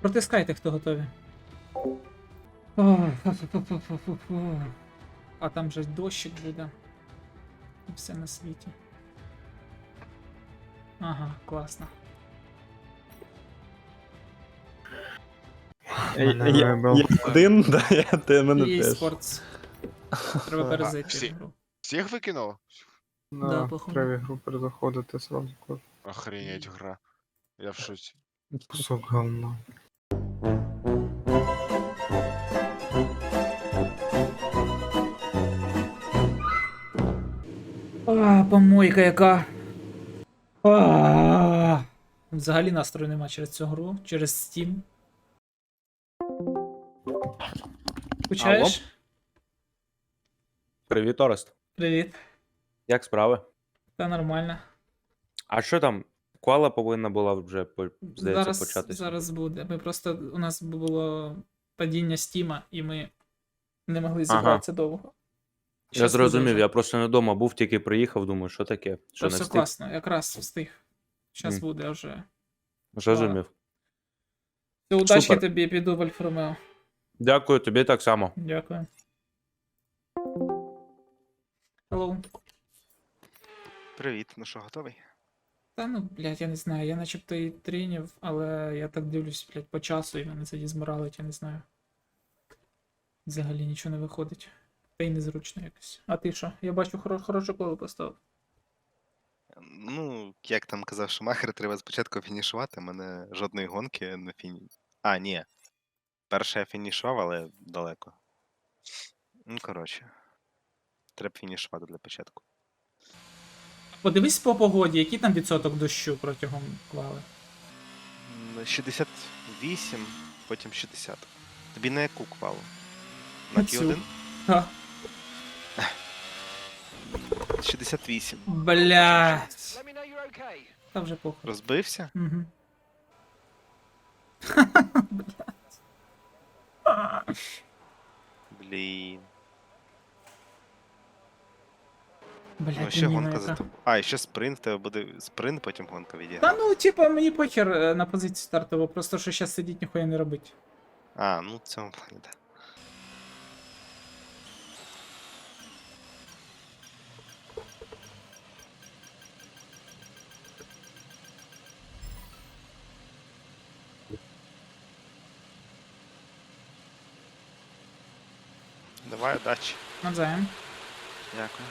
Протискайте, хто готові. А там же дощик буде. І все на світі. Ага, класно. Мене Я, я, я один, да, я те мене теж. Треба перезайти всі. Всіх викинув? Да, Да, походу. треба ігру перезаходити сразу. кожен. Охренеть гра. Я в шоці. Кусок говна. А, помойка яка. А, Взагалі настрою нема через цю гру, через Steam. Скучаєш? Привіт, Орест. Привіт. Як справи? Та нормально. А що там? Кола повинна була вже здається зараз, початися. зараз буде. Ми просто у нас було падіння Стіма, і ми не могли зібратися довго. Я Щас зрозумів, буде я просто не вдома був, тільки приїхав, думаю, що таке? Та Що не все встиг? класно, якраз встиг. Зараз Мгм. буде вже. Зрозумів. Удачки тобі, піду в Альфа Ромео. Дякую, тобі так само. Дякую. Привіт, ну що, готовий? Та ну, блядь, я не знаю. Я начебто і тренів, але я так дивлюсь, блядь, по часу і мене це дізморалить, я не знаю. Взагалі нічого не виходить. Та й незручно якось. А ти що? Я бачу хоро- хорошу коло поставив. Ну, як там казав Шумахер, треба спочатку фінішувати. У мене жодної гонки не фіні. А, ні. Перше я фінішував, але далеко. Ну, коротше. Треба фінішувати для початку. Подивись по погоді, який там відсоток дощу протягом квали. 68, потім 60. Тобі на яку квалу? На. Q1? Ха. 68. Блядь. Та вже похуй. Розбився? Угу. Блін. Блядь, Ну, ще гонка за тобою. А, і ще спринт, в тебе буде спринт, потім гонка відіграє. Та ну, типа, мені похер е, на позицію стартову, просто що зараз сидіть ніхуя не робить. А, ну в цьому плані, так. Давай, удачі. Навзаєм. Дякую.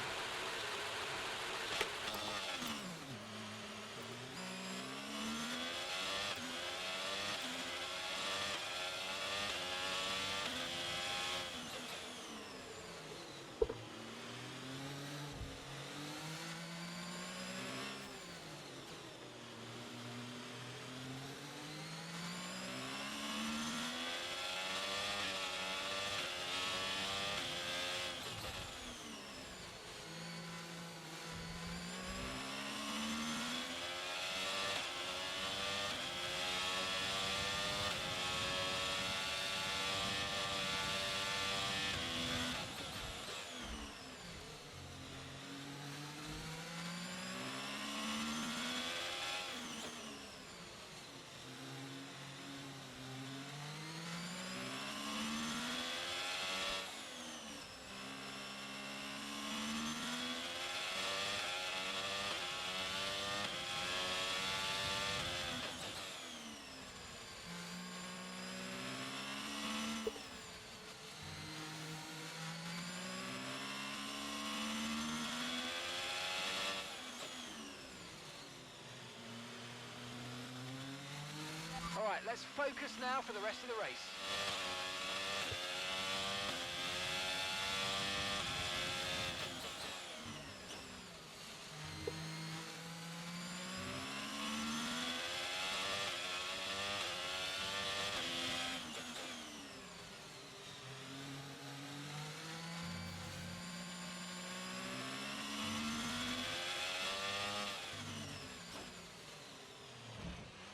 let's focus now for the rest of the race.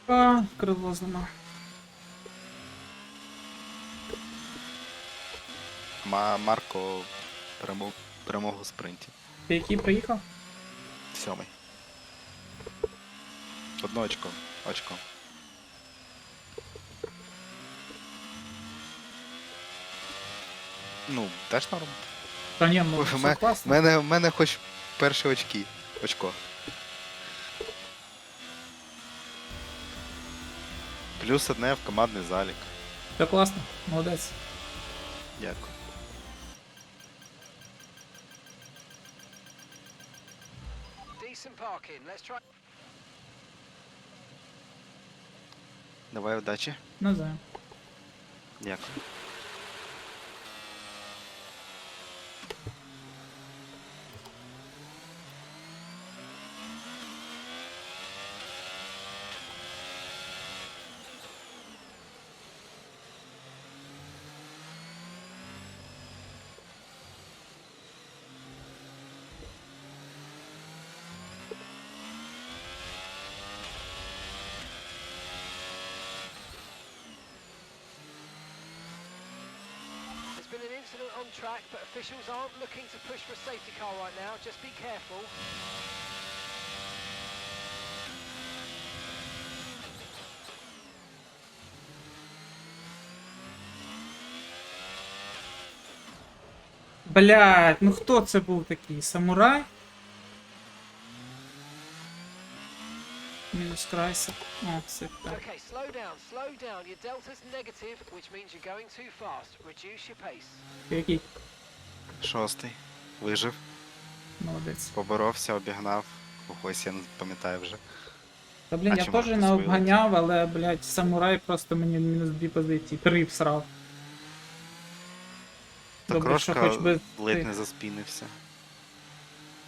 А, крило зламав. Ма Марко перемог, перемогу в спринті. Ти який приїхав? Сьомий. Одно очко. Очко. Ну, теж норм. Та ні, ну Ой, все ме- класно. мене, в мене хоч перші очки. Очко. Плюс одне в командний залік. Все класно, молодець. Дякую. Давай удачі. Не знаю. Дякую. Track, but officials aren't looking to push for a safety car right now. Just be careful. Блять, ну хто це був такий? Самурай? Мінус. О, все так. Okay, slow down, slow down. Your delta's negative, which means you're going too fast. Reduce your pace. Який? Шостий. Вижив. Молодець. Поборовся, обігнав. Когось я не пам'ятаю вже. Та блін, А я чи теж не обганяв, але, блядь, самурай просто мені мінус дві позиції. Три всрав. Та Добре, що крошка хоч би ледь не заспінився.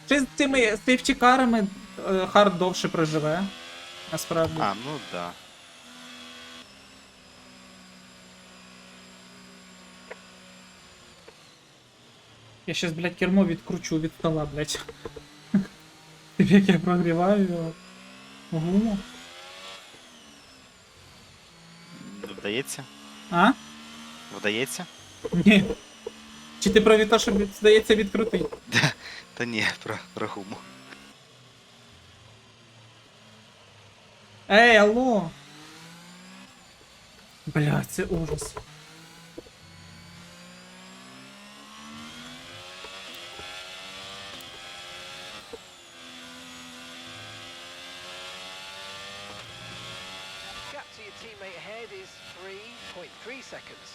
Чи з цими сейфтікарами е, хард довше проживе? Насправді. А, ну да. Я щас, блядь, кермо відкручу від стола, блядь. Як я прогріваю його. Гуму. Вдається? А? Вдається? Ні. Чи ти про те, що здається відкрутити? Та ні, про, про гуму. Ей, алло! Бля, це ужас. Gap to your teammate ahead is 3.3 seconds.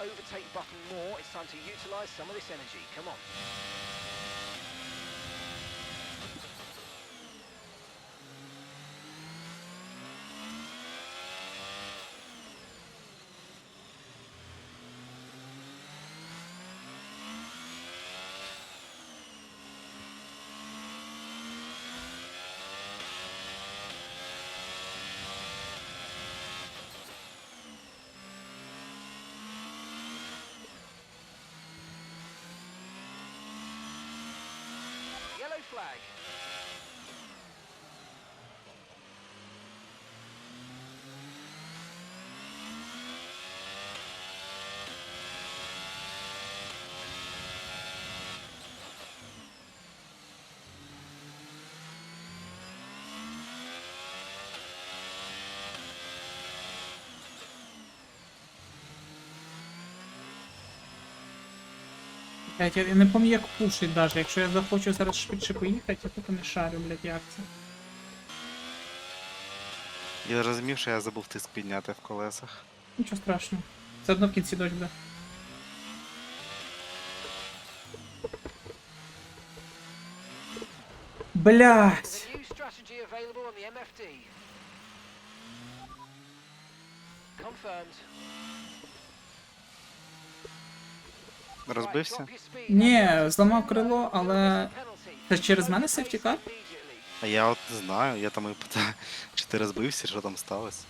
Overtake button more. It's time to utilize some of this energy. Come on. flag. Блять, я я не пам'ятаю, як пушить даже. Якщо я захочу зараз швидше поїхати, я тут не шарю, блять, як це. Я розумів, що я забув тиск підняти в колесах. Нічого страшного. Все одно в кінці дощ буде. Блять a new strategy available on the MFD. Confirmed. Right, Розбився? Ні, зламав крило, але це через мене immediately. А я от не знаю, я там і питаю, чи ти розбився, що там сталося.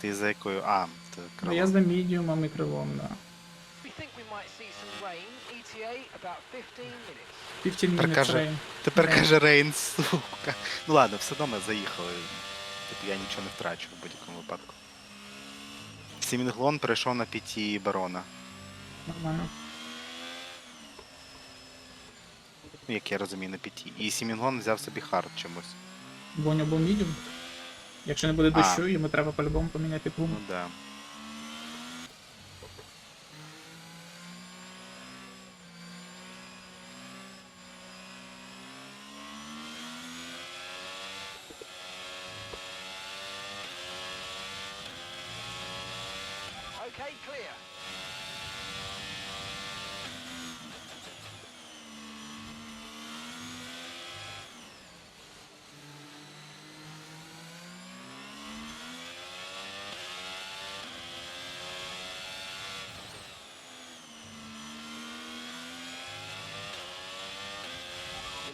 Ти за якою. А, ти Ну, крило. я за мідіумом і крилом, да. We think we might see some rain. ETA about 15 minutes. 15 Тепер каже- Тепер Рейн. каже Рейн, сука. Ну ладно, все одно ми заїхали. Типу я нічого не втрачу в будь-якому випадку. Сімінглон перейшов на п'яті барона. Нормально. Ну, як я розумію, на п'яті. І Сімінглон взяв собі хард чомусь. Бонь або мідіум. Якщо не буде дощу, йому треба по-любому поміняти гуму. Ну да.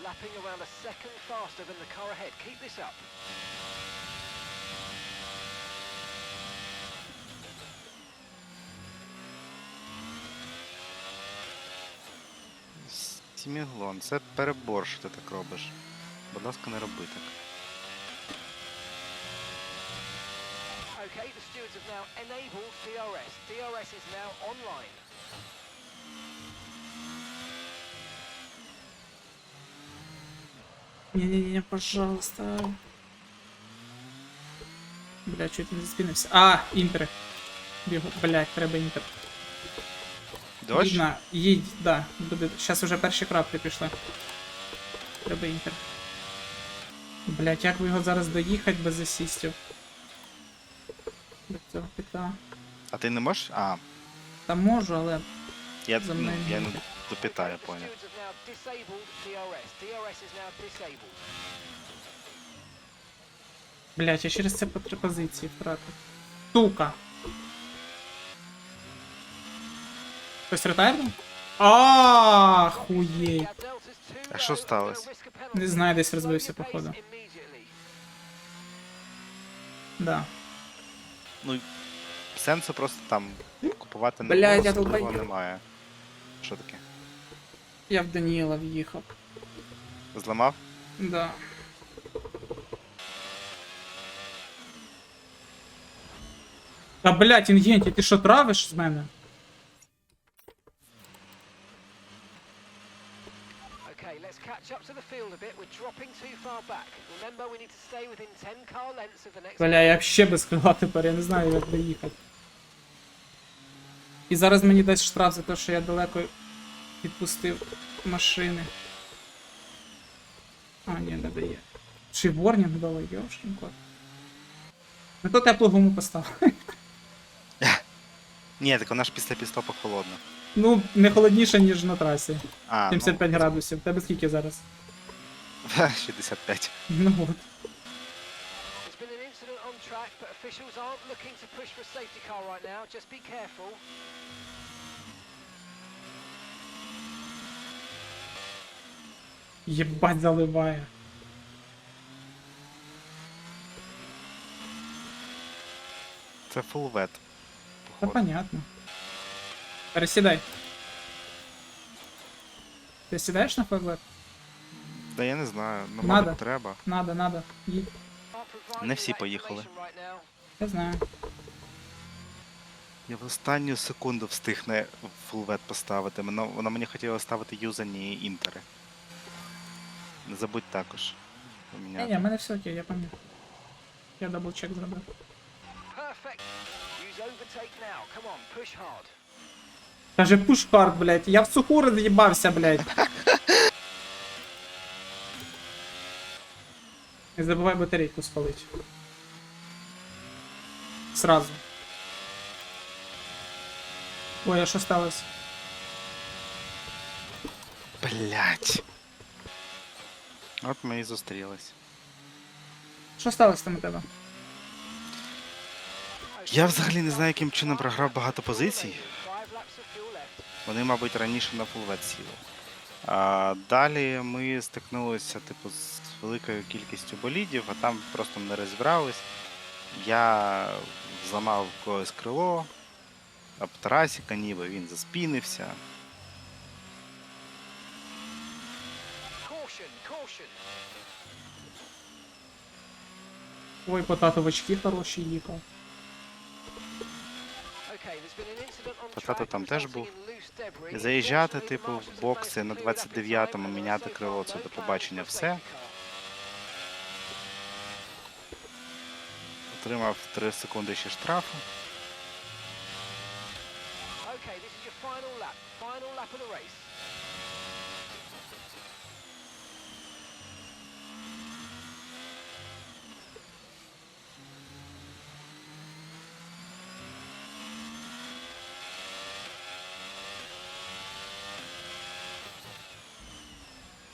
lapping around a second faster than the car ahead. Keep this up. Сімінглон, це перебор, що ти так робиш. Будь ласка, не роби так. Okay, the stewards have now enabled DRS. DRS is now online. Не-не-не, пожалуйста. Бля, чуть не заспинився. А, інтер. Бігу. Блять, треба інтер. Дощ? Видно, їдь, да. Буде. Зараз уже перші краплі пішли. Треба інтер. Блять, як ви його зараз доїхати без асістів? До цього пита. А ти не можеш? А, Та можу, але я, За ну, мною я не їде. допитаю, Okay, the поняв. Now disabled DRS. DRS is now disabled. Блять, я через це по три позиції втратив. Сука. Хтось ретайрнув? Yeah, Delta's А що сталося? Не знаю, десь розбився, походу. Да. Ну, сенсу просто там купувати не Блядь, було, я особливо долбоєб. немає. Що таке? Я в Даніла в'їхав. Зламав? Да. Та блять, Інгенті, ти що травиш з мене? Okay, let's catch up to the field a bit. We're dropping too far back. Remember, we need to stay within 10 car lengths of the next. Бля, я ще без крила тепер, я не знаю, як доїхати. І зараз мені дасть штраф за те, що я далеко відпустив машини. А, ні, не дає. Чи ворнінг дало, йошкін. Не то теплу гуму поставив. Ні, так вона ж після підстопа холодна. Ну, не холодніше, ніж на трасі. А, 75 градусів. Тебе скільки зараз? ну, 65. Ну от. There's been an incident on track, but officials aren't looking to push for a safety car right now. Just be careful. Єбать заливає. Це full wet. Та понятно. Пересідай. Ти сідаєш на фаглет? Та я не знаю, ну Надо. мабуть треба. Надо, надо. Їдь. Не всі поїхали. Я знаю. Я в останню секунду встиг full wet поставити. Вона мені хотіла ставити юзані інтери. Не забудь також. Ні, ні, в мене все окей, я пам'ятаю. Я даблчек зробив. On, push hard. Каже, пуш хард, блядь. Я в суху роз'їбався, блядь. Не забувай батарейку спалити. Сразу. Ой, а що сталося? Блять. От ми і зустрілись. Що сталося там у тебе? Я взагалі не знаю, яким чином програв багато позицій. Вони, мабуть, раніше на фулвет сіли. А далі ми стикнулися, типу, з великою кількістю болідів, а там просто не розібрались. Я зламав когось крило, об Тарасіка ніби він заспінився. Ой, потато в очки хороші їхав. Потато там теж був. заїжджати, типу, в бокси на to clear up in time 29-му and міняти крило, це до побачення все. Отримав 3 секунди ще штрафу. Okay, this is your final lap. Final lap of the race.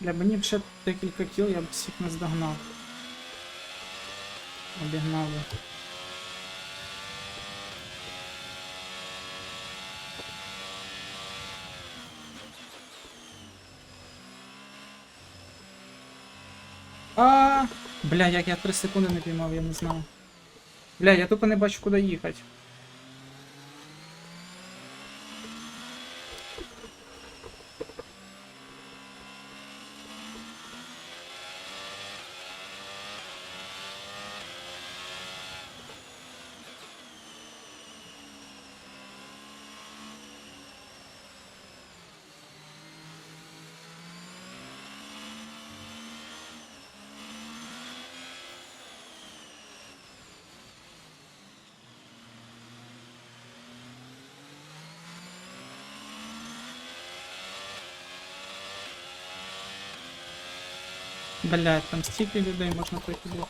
Для мені ще декілька кіл, я б всіх не здогнав. Обігнав би. А, бля, як я 3 секунди не піймав, я не знав. Бля, я тупо не бачу, куди їхати. Блядь, там стільки людей можна було.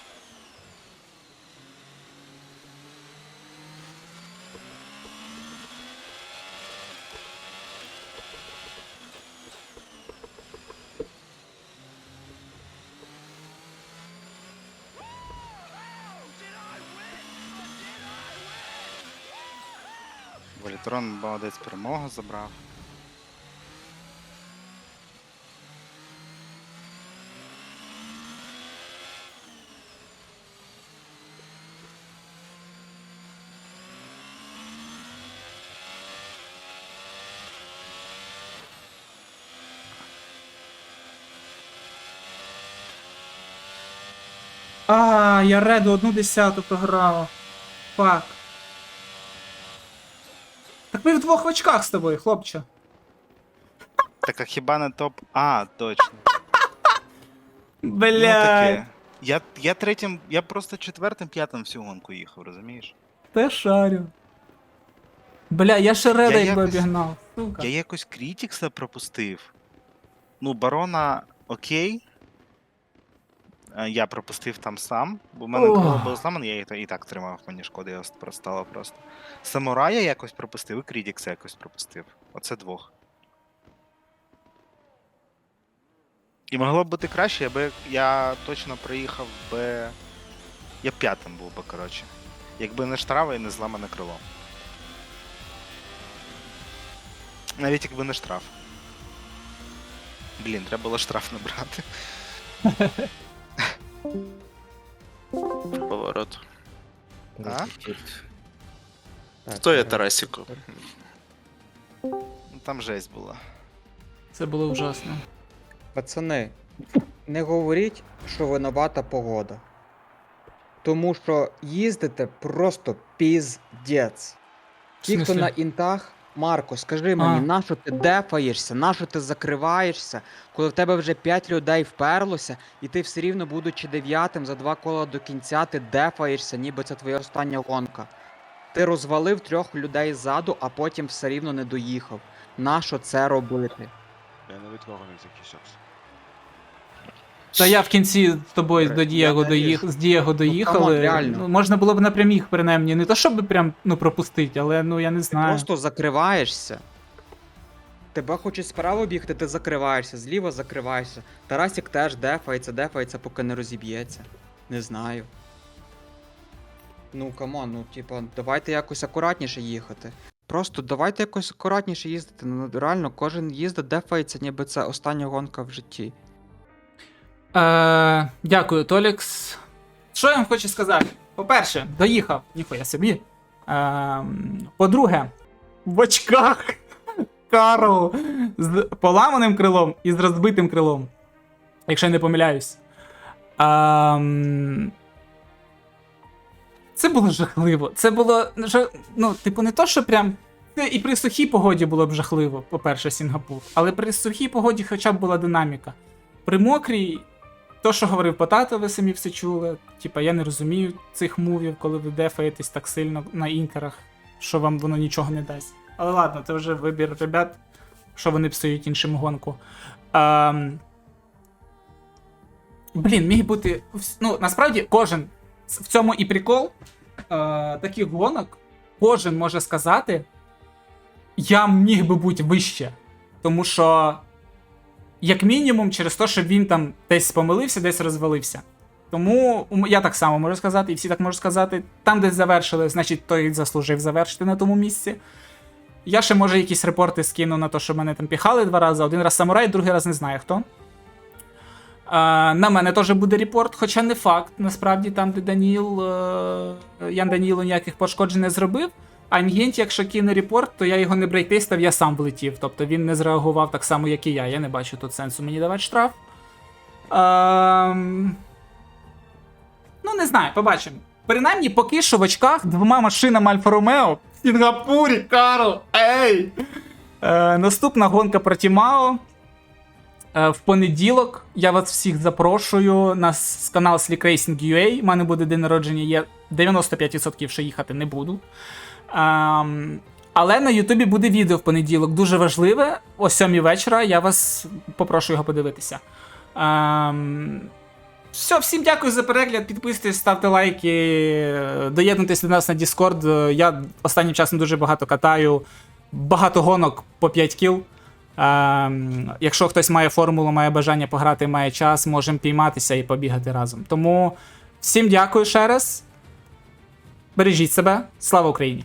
Вольтрон молодець перемогу забрав. А, я реду одну десяту програв. Фак. Так ми в очках з тобою, хлопче. Так а хіба не топ. А, точно. Ну, Я, я третім, я просто четвертим, п'ятим всю гонку їхав, розумієш? Те шарю. Бля, я ще реда Я якби якось- обігнав. Сука. Я якось Крітікса пропустив. Ну, барона окей. Е, Я пропустив там сам, бо в мене Ох. було зламане, я і, так тримав, мені шкода, я стало просто. Самурая якось пропустив, і Крітікса якось пропустив. Оце двох. І могло б бути краще, аби я точно проїхав би. Я б п'ятим був би, коротше. Якби не штрафи і не зламане крило. Навіть якби не штраф. Блін, треба було штраф набрати. Поворот. А? Хто є Тарасіку? Там жесть була. Це було ужасно. Пацани, не говоріть, що винувата погода. Тому що їздите просто піздець. Ті, хто на інтах, Марко, скажи мені, А. нащо ти дефаєшся, нащо ти закриваєшся, коли в тебе вже 5 людей вперлося, і ти все рівно, будучи дев'ятим за два кола до кінця, ти дефаєшся, ніби це твоя остання гонка. Ти розвалив трьох людей ззаду, а потім все рівно не доїхав. Нащо це робити? Я не відвогнив закінчився. Та я в кінці з тобою до Дієго доїх... з Дієго доїхали. камон, реально. Ну, можна було б напрямих принаймні. Не то щоб прям ну, пропустити, але ну я не Ти знаю. просто закриваєшся. Тебе хочуть справа бігти, ти закриваєшся, зліва закриваєшся. Тарасік теж дефається, дефається, поки не розіб'ється. Не знаю. Ну, камон, ну, типа, давайте якось акуратніше їхати. Просто давайте якось акуратніше їздити. Ну, реально, кожен їздить, дефається, ніби це остання гонка в житті. Е, дякую, Толікс. що я вам хочу сказати? По-перше, доїхав, ніхуя собі. Ем, по-друге, в очках Карл з поламаним крилом і з розбитим крилом. Якщо я не помиляюсь. Ем, це було жахливо. Це було. Ну, типу, не то, що прям. І при сухій погоді було б жахливо, по-перше, Сінгапур. Але при сухій погоді хоча б була динаміка. При мокрій, то, що говорив Потато, ви самі все чули. Типа, я не розумію цих мувів, коли ви дефаєтесь так сильно на інкерах, що вам воно нічого не дасть. Але ладно, це вже вибір ребят, що вони псують іншим гонку. Ем... Блін, міг бути. Ну, насправді, кожен в цьому і прикол е, таких гонок, кожен може сказати, я міг би бути вище. Тому що, як мінімум, через те, що він там десь помилився, десь розвалився. Тому я так само можу сказати, і всі так можуть сказати. Там, десь завершили, значить, той заслужив завершити на тому місці. Я ще, може, якісь репорти скину на те, що мене там піхали два рази. Один раз самурай, другий раз не знаю хто. А, на мене теж буде репорт, хоча не факт. Насправді, там, де Даніл, е, Ян Даніло ніяких пошкоджень не зробив. А Нігенті, якщо кине репорт, то я його не брейктестав, я сам влетів. Тобто він не зреагував так само, як і я. Я не бачу тут сенсу мені давати штраф. Ем... Ну, не знаю, побачимо. Принаймні, поки що в очках двома машинами Альфа Ромео Сінгапурі, Карл, ей! Е, наступна гонка проти Мао. Е, в понеділок я вас всіх запрошую на канал Slick Racing UA. У мене буде день народження, є 95% що їхати не буду. Ем, але на Ютубі буде відео в понеділок. Дуже важливе. О 7 вечора. Я вас попрошу його подивитися. Ем, все, всім дякую за перегляд. Підписуйтесь, ставте лайки, доєднуйтесь до нас на Discord. Я останнім часом дуже багато катаю. Багато гонок по 5 кіл. Ем, якщо хтось має формулу, має бажання пограти, має час, можемо пійматися і побігати разом. Тому всім дякую ще раз. Бережіть себе. Слава Україні!